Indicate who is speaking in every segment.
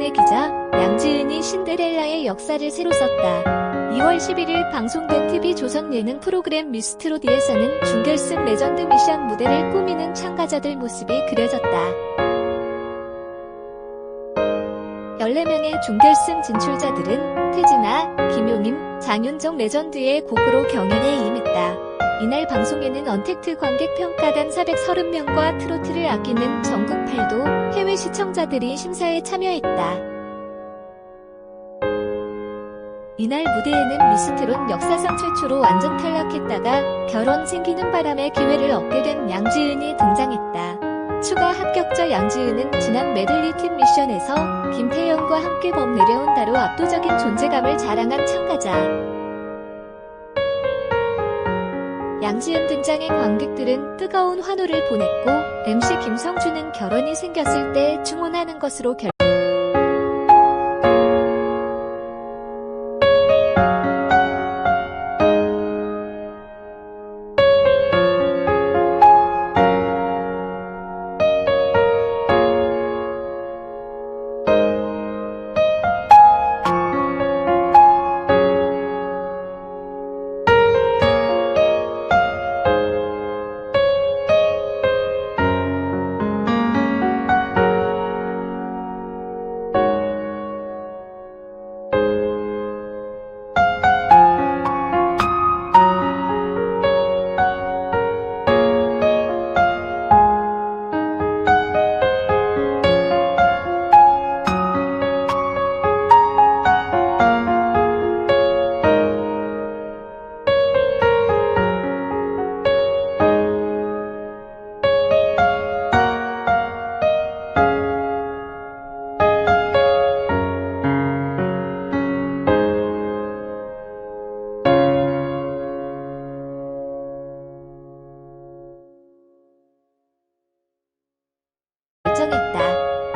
Speaker 1: 신문의 기자 양지은이 신데렐라의 역사를 새로 썼다. 2월 11일 방송된 TV 조선 예능 프로그램 미스트로디에서는 준결승 레전드 미션 무대를 꾸미는 참가자들 모습이 그려졌다. 14명의 준결승 진출자들은 태진아, 김용임, 장윤정 레전드의 곡으로 경연에 임했다. 이날 방송에는 언택트 관객 평가단 430명과 트로트를 아끼는 전국 8도 해외 시청자들이 심사에 참여했다. 이날 무대에는 미스트론 역사상 최초로 완전 탈락했다가 결혼 생기는 바람에 기회를 얻게 된 양지은이 등장했다. 추가 합격자 양지은은 지난 메들리 팀 미션에서 김태현과 함께 범 내려온다로 압도적인 존재감을 자랑한 참가자. 양지은 등장의 관객들은 뜨거운 환호를 보냈고 MC 김성주는 결혼이 생겼을 때 충원하는 것으로 결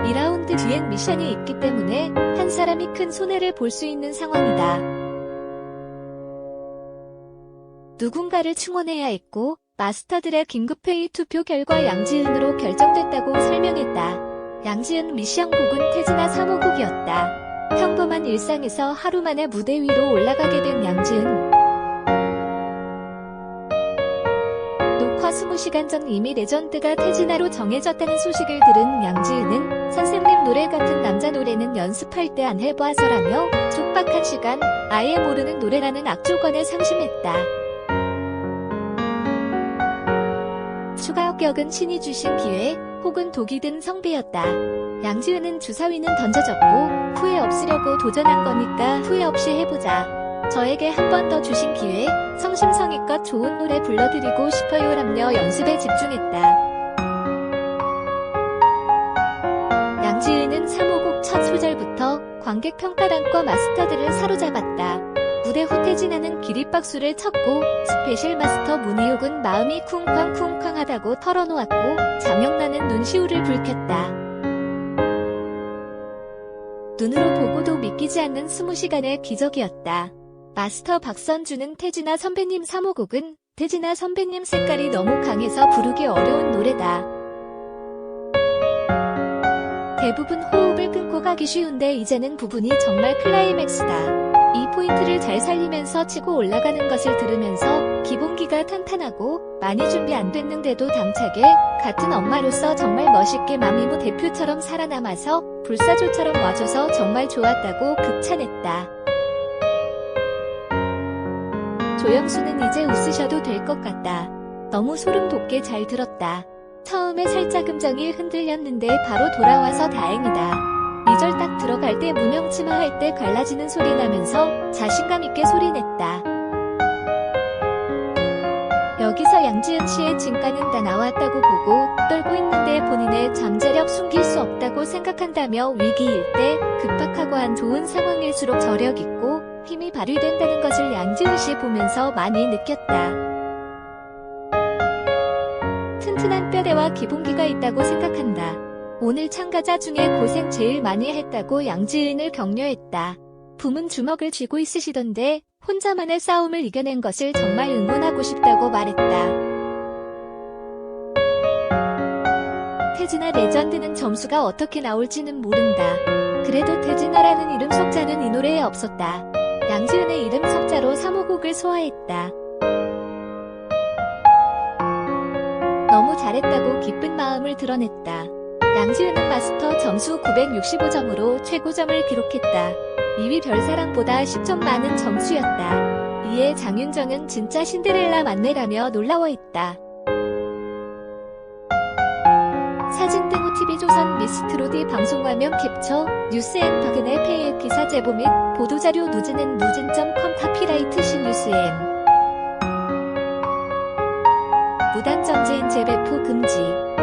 Speaker 1: 2라운드 뒤엔 미션이 있기 때문에 한 사람이 큰 손해를 볼 수 있는 상황이다. 누군가를 충원해야 했고 마스터들의 긴급회의 투표 결과 양지은으로 결정됐다고 설명했다. 양지은 미션곡은 태진아 3호곡이었다. 평범한 일상에서 하루 만에 무대 위로 올라가게 된 양지은. 20시간 전 이미 레전드가 태진아로 정해졌다는 소식을 들은 양지은은 선생님 노래 같은 남자 노래는 연습할 때 안 해봐서라며 촉박한 시간 아예 모르는 노래라는 악조건에 상심했다. 추가 합격은 신이 주신 기회 혹은 독이 든 성배였다. 양지은은 주사위는 던져졌고 후회 없으려고 도전한 거니까 후회 없이 해보자. 저에게 한 번 더 주신 기회, 성심성의껏 좋은 노래 불러드리고 싶어요라며 연습에 집중했다. 양지은은 3호곡 첫 소절부터 관객 평가단과 마스터들을 사로잡았다. 무대 후 태진아는 기립박수를 쳤고 스페셜 마스터 문희옥은 마음이 쿵쾅쿵쾅하다고 털어놓았고 장영란은 눈시울을 붉혔다. 눈으로 보고도 믿기지 않는 20시간의 기적이었다. 마스터 박선주는 태진아 선배님 3호곡은 태진아 선배님 색깔이 너무 강해서 부르기 어려운 노래다. 대부분 호흡을 끊고 가기 쉬운데 이제는 부분이 정말 클라이맥스다. 이 포인트를 잘 살리면서 치고 올라가는 것을 들으면서 기본기가 탄탄하고 많이 준비 안 됐는데도 당차게 같은 엄마로서 정말 멋있게 마미무 대표처럼 살아남아서 불사조처럼 와줘서 정말 좋았다고 극찬했다. 조영수는 이제 웃으셔도 될 것 같다. 너무 소름 돋게 잘 들었다. 처음에 살짝 음정이 흔들렸는데 바로 돌아와서 다행이다. 2절 딱 들어갈 때 무명치마 할 때 갈라지는 소리 나면서 자신감 있게 소리냈다. 여기서 양지은 씨의 진가는 다 나왔다고 보고 떨고 있는데 본인의 잠재력 숨길 수 없다고 생각한다며 위기일 때 급박하고 한 좋은 상황일수록 저력 있고 힘이 발휘된다는 것을 양지은 씨 보면서 많이 느꼈다. 튼튼한 뼈대와 기본기가 있다고 생각한다. 오늘 참가자 중에 고생 제일 많이 했다고 양지은을 격려했다. 붐은 주먹을 쥐고 있으시던데 혼자만의 싸움을 이겨낸 것을 정말 응원하고 싶다고 말했다. 태진아 레전드는 점수가 어떻게 나올지는 모른다. 그래도 태진아라는 이름 석자는 이 노래에 없었다. 양지은의 이름 석자로 3호곡을 소화했다. 너무 잘했다고 기쁜 마음을 드러냈다. 양지은은 마스터 점수 965점으로 최고점을 기록했다. 2위 별사랑보다 10점 많은 점수였다. 이에 장윤정은 진짜 신데렐라 맞네라며 놀라워했다. 등 OTV조선 미스트로디 방송화면 캡처, 뉴스앤 박은혜 페이의 기사 제보 및 보도자료 누즈는 누진.com 카피라이트 신뉴스앤 무단 전지인 재배포 금지